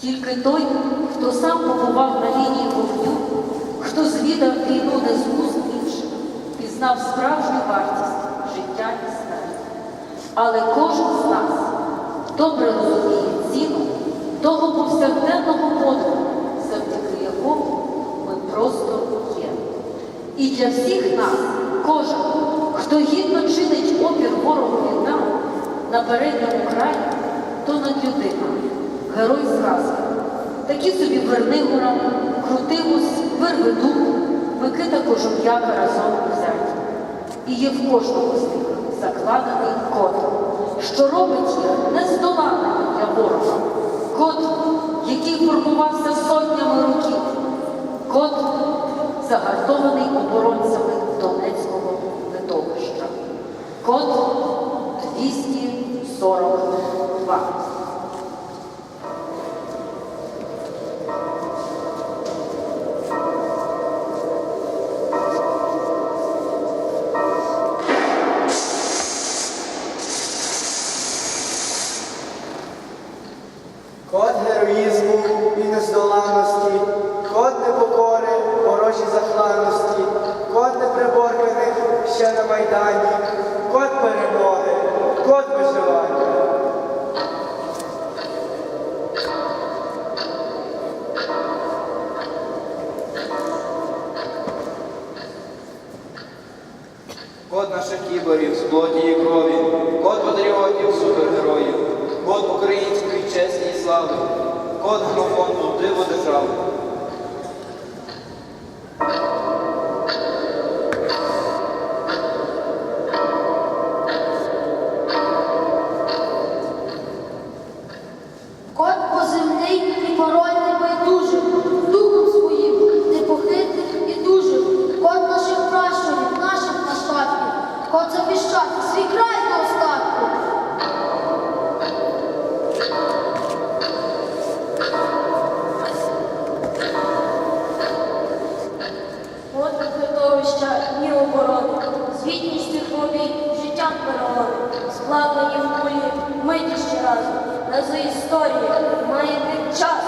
Тільки той, хто сам побував на лінії вогню, хто звідав війну не з вуст інших, пізнав справжню вартість життя і смерті. Але кожен з нас добре розуміє ціну того повсякденного подвигу, завдяки якому ми просто є. І для всіх нас, кожен, хто гідно чинить опір ворогу нам на передньому краї, то над людина, герой сказки. Такі собі Вернигора, Крутимус, Верведук, Микита Кожум'яка разом взяті. І є в кожному з них закладений код, що робить їх нездоланними для ворога. Код, який формувався сотнями років. Код, загартований оборонцями Донецького литовища. Код код наших кіборів з плоті і крові, код патріотів, супергероїв, код української честі і слави, код генофонду диво держави. Хлопій, життям перегони, сплавлені в кулі, миті ще разом, рази історії, маєте час.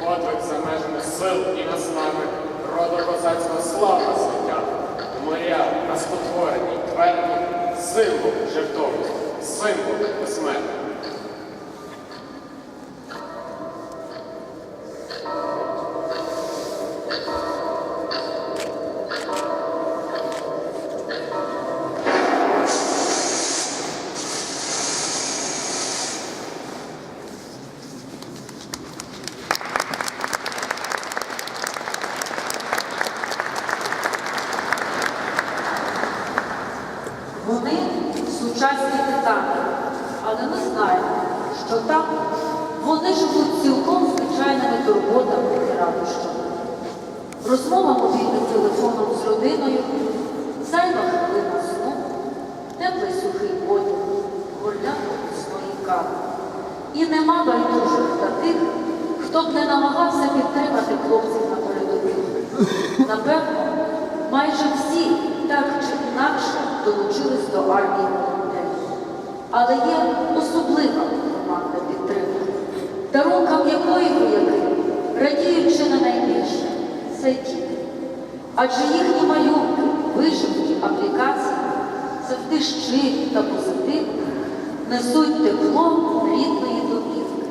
Подвиг за сил і наснаги, рода козацька слава святя, моря на твердій, символ жертовності, символ безсмертя. Що там вони живуть цілком звичайними турботами і радощами. Розмова мобільним телефоном з родиною, зайва хвилина сну, теплий сухий одяг, горлянка своїй кави. І нема байдужих та тих, хто б не намагався підтримати хлопців на передовій. Напевно, майже всі так чи інакше долучились до армії. Але є особлива дарункам якої вояки радіють чи не найбільше це діти. Адже їхні малюнки, вишивки, аплікації завжди щирі та позитивні, несуть тепло рідної домівки,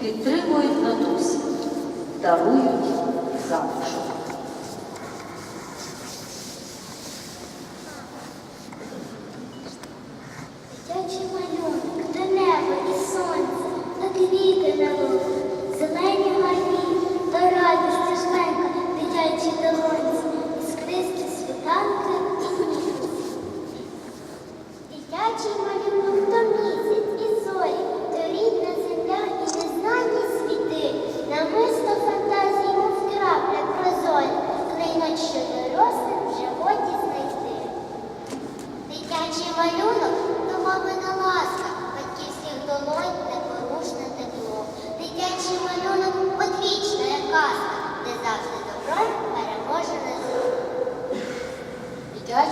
підтримують надусі, дарують залишок. Дитячий малюнок, до неба і сонця, та квіти зелені гарні, то радість стежменька, дитячі долонці, іскристі світанки Мене,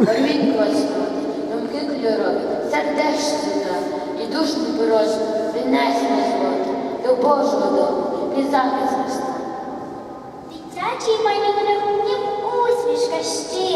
барвінь класувати, думки кольорові, сердечно і душ непорожна, принесена злоти, до Божого дому, під захист Дитячий малюнок, ніби усмішка щира,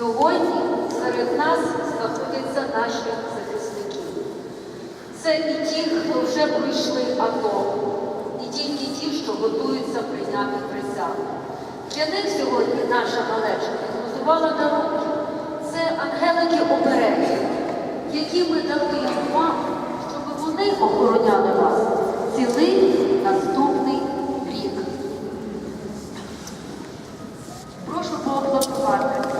Сьогодні серед нас знаходяться наші захисники. Це і ті, хто вже пройшли АТО, і тільки ті, що готуються прийняти присягу. Для них сьогодні наша малеча підготувала дарунки. Це ангелики обереги, які ми даруємо вам, щоб вони охороняли вас цілий наступний рік. Прошу поаплодувати.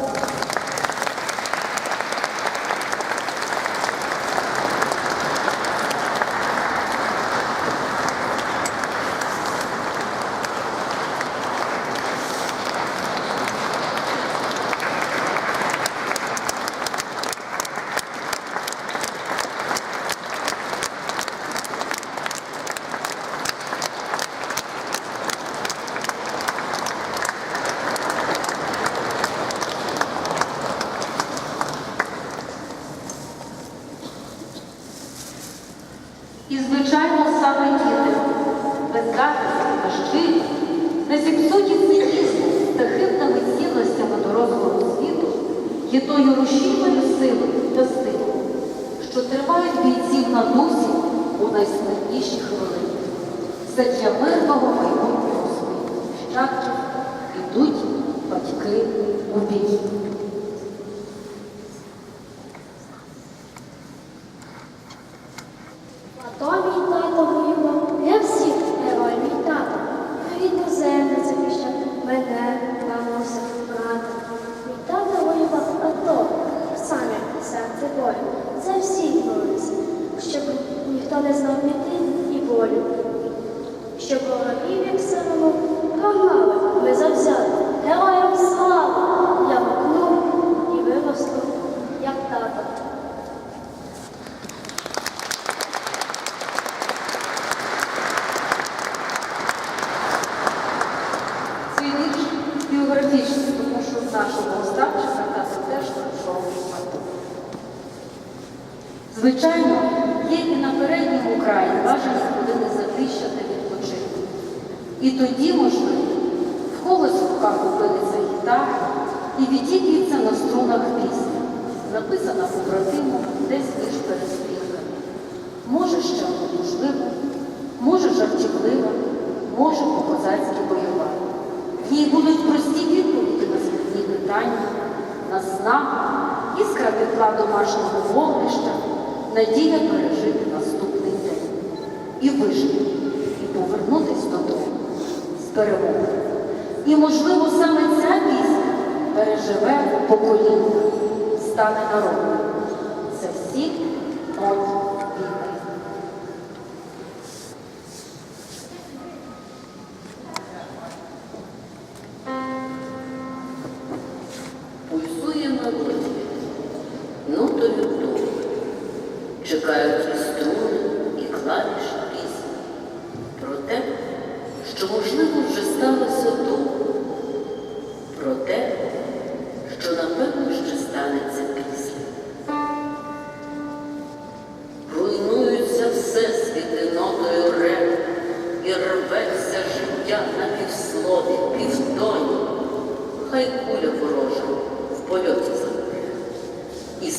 І, звичайно, саме діти, беззахисні та щирі, не зіпсуті цинізму та хибними цінностями дорослого світу, є тою рушійною силою та стилем, що тримають бійців на дусі у найскладніші хвилини. Задля мирного майбутнього своїх нащадків ідуть батьки у бій. А то мій тато воював для всіх герой мій тато. Рідну землю захищав мене, мамуся, брата. Мій тато воював АТО, самі серце бою. За всіх боролися, щоб ніхто не знав біди і болю. Щоб ворогів, як самому, прогнали, ми завзяли. Героям слава! Я макнув і виросту, як тато. Цей вірш біографічний, тому що з нашого Остапчика тато теж пройшов. Звичайно, є і на передньому краї бажані години затища. І тоді, можливо, в когось в руках опиниться гітара і відігріться на струнах пісня, написана побратимом десь між перестрілками. Може ще можливо, може жартівлива, може по-козацьки бойова. В ній будуть прості відповіді на складні питання, на снагу, іскра тепла домашнього вогнища, надія пережити наступний день. І вижити, з. І, можливо, саме ця пісня переживе покоління, стане народом. Це всі от війни. Пульсує мелодія, нотою вдома, чекають і